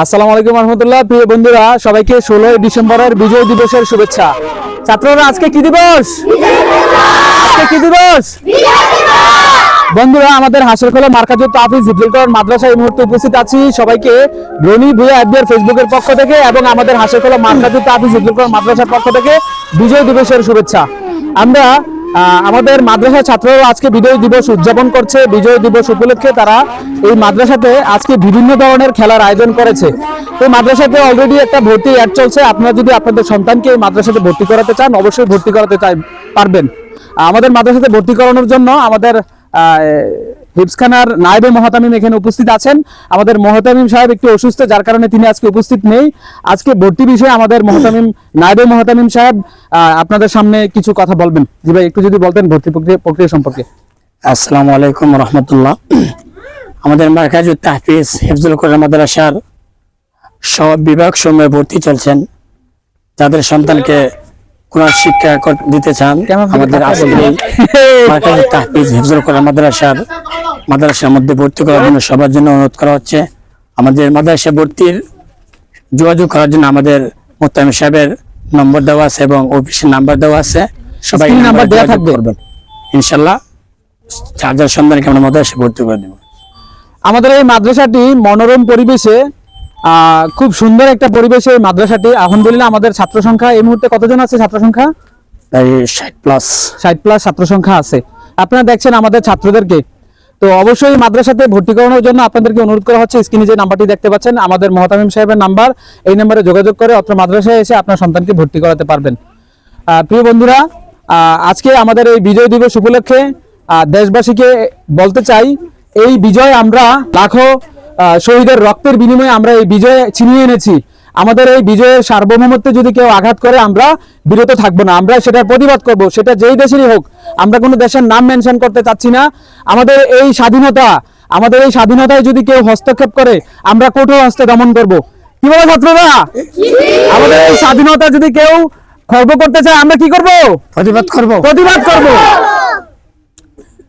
আসসালামু আলাইকুম রহমতুল্লাহ। প্রিয় বন্ধুরা, সবাইকে ষোলোই ডিসেম্বরের বিজয় দিবসের শুভেচ্ছা। ছাত্ররা, আজকে কি দিবস? কি দিবস? বন্ধুরা, আমাদের হাসিরখোলা মার্কাজুত তাফিজ হিফজুলকর মাদ্রাসা এই মুহূর্তে উপস্থিত আছি। সবাইকে রনি ভুয়া এফবিআর ফেসবুকের পক্ষ থেকে এবং আমাদের হাসিরখোলা মার্কাজুত তাফিজ হিফজুলকর মাদ্রাসার পক্ষ থেকে বিজয় দিবসের শুভেচ্ছা। আমরা আমাদের মাদ্রাসা ছাত্ররা আজকে বিজয় দিবস উদযাপন করছে। বিজয় দিবস উপলক্ষে তারা এই মাদ্রাসাতে আজকে বিভিন্ন ধরনের খেলার আয়োজন করেছে। তো মাদ্রাসাতে অলরেডি একটা ভর্তি অ্যাড চলছে। আপনারা যদি আপনাদের সন্তানকে এই মাদ্রাসাতে ভর্তি করাতে চান, অবশ্যই ভর্তি করাতে চাই পারবেন। আমাদের মাদ্রাসাতে ভর্তি করানোর জন্য আমাদের হিপসখানার নায়েবে মহাতামিম এখানে উপস্থিত আছেন। আমাদের মহাতামিম সাহেব একটু অসুস্থ যার কারণে তিনি আজকে উপস্থিত নেই। আজকে ভর্তি বিষয়ে আমাদের মহাতামিম নায়েবে মহাতামিম সাহেব আপনাদের সামনে কিছু কথা বলবেন। জি ভাই একটু যদি বলতেন ভর্তি প্রক্রিয়া প্রক্রিয়া সম্পর্কে। আসসালামু আলাইকুম রহমতুল্লাহ। আমাদের মার্কাজুত তাহফিজ হিফজুল কোরআন মাদ্রাসার সব বিভাগ সময়ে ভর্তি চলছেন। যাদের সন্তানকে কোরআন শিক্ষা দিতে চান আমাদের আজকের মার্কাজুত তাহফিজ হিফজুল কোরআন মাদ্রাসার মাদ্রাসার মধ্যে ভর্তি করার জন্য সবার জন্য অনুরোধ করা হচ্ছে। আমাদের মাদ্রাসা ভর্তির যোগাযোগ করার জন্য আমাদের মোত্তামিম সাহেবের নম্বর দেওয়া আছে এবং অফিসের নাম্বার দেওয়া আছে। সবাই নাম্বার দেওয়া থাকবে। করবেন। ইনশাল্লাহ চার হাজার সন্তানকে আমরা মাদ্রাসা ভর্তি করে দেবো। আমাদের এই মাদ্রাসাটি মনোরম পরিবেশে আহ, খুব সুন্দর একটা পরিবেশে এই মাদ্রাসাটি। আলহামদুলিল্লাহ আমাদের ছাত্র সংখ্যা এই মুহূর্তে কতজন আছে ছাত্র সংখ্যা? ষাট প্লাস ষাট প্লাস ছাত্র সংখ্যা আছে। আপনারা দেখছেন আমাদের ছাত্রদেরকে তো অবশ্যই মাদ্রাসাতে ভর্তি করানোর জন্য আপনাদেরকে অনুরোধ করা হচ্ছে। স্ক্রিনে যে নাম্বারটি দেখতে পাচ্ছেন, আমাদের মহতামিম সাহেবের নাম্বার। এই নাম্বারে যোগাযোগ করে অত্র মাদ্রাসায় এসে আপনার সন্তানকে ভর্তি করাতে পারবেন। প্রিয় বন্ধুরা আজকে আমাদের এই বিজয় দিবস উপলক্ষে দেশবাসীকে বলতে চাই, এই বিজয় আমরা লাখো শহীদের রক্তের বিনিময়ে আমরা এই বিজয় ছিনিয়ে এনেছি। আমাদের এই বিজয়ের সার্বভৌমত্বে যদি কেউ আঘাত করে আমরা বিরত থাকব না। আমরা সেটার প্রতিবাদ করব। সেটা যেই দেশেরই হোক আমরা কোনো দেশের নাম মেনশন করতে চাচ্ছি না। আমাদের এই স্বাধীনতা আমাদের এই স্বাধীনতায় যদি কেউ হস্তক্ষেপ করে আমরা কঠোর হস্তে দমন করব। কি বলে ছাত্ররা? আমাদের এই স্বাধীনতা যদি কেউ খর্ব করতে চায় আমরা কি করব? প্রতিবাদ করব। প্রতিবাদ করব।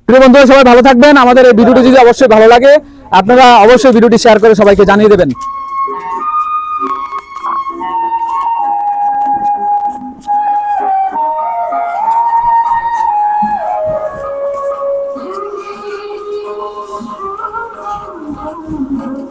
প্রিয় বন্ধুরা সবাই ভালো থাকবেন। আমাদের এই ভিডিওটি যদি অবশ্যই ভালো লাগে আপনারা অবশ্যই ভিডিওটি শেয়ার করে সবাইকে জানিয়ে দেবেন।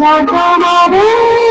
অন্ধে যায় অন্ধকারের ভুবনে